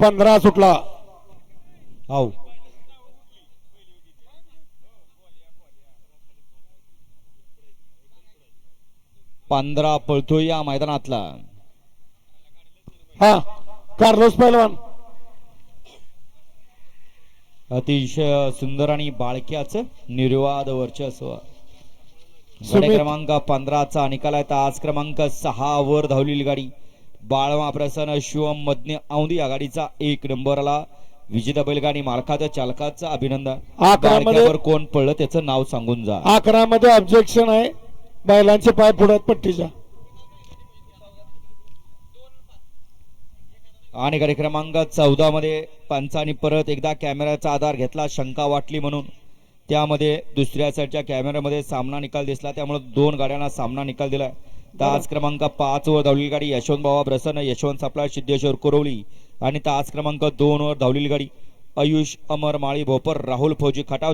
पंधरा सुटला. हाव पंधरा पळतोय या मैदानातला. हा कार्लोस पैलवान. अतिशय सुंदर आणि बाळक्याच निर्वाद वर्चस्व. क्रमांक पंधराचा निकाल आहे. तास क्रमांक सहा वर धावलेली गाडी. बाळमा प्रसन्न शिवम मज्ञ औंधी या गाडीचा एक नंबर आला विजेता बैलगाडी मालकाचं चालकाचं अभिनंदन. बाळक्यावर कोण पडलं त्याचं नाव सांगून जा. अकरा मध्ये ऑब्जेक्शन आहे. बैलांचे पाय पुढ्यात पट्टीच्या आणि गाडी क्रमांक चौदा मध्ये पंचानी परत एकदा कॅमेऱ्याचा आधार घेतला शंका वाटली म्हणून. त्यामध्ये दुसऱ्या साईडच्या कॅमेऱ्यामध्ये सामना निकाल दिसला त्यामुळे दोन गाड्यांना सामना निकाल दिलाय. तास क्रमांक पाच वर धावलेली गाडी यशवंत बाबा प्रसन्न यशवंत सापळा सिद्धेश्वर कुरवली आणि तास क्रमांक दोन वर धावलेली गाडी आयुष अमर माळी भोपर राहुल फौजी खटाव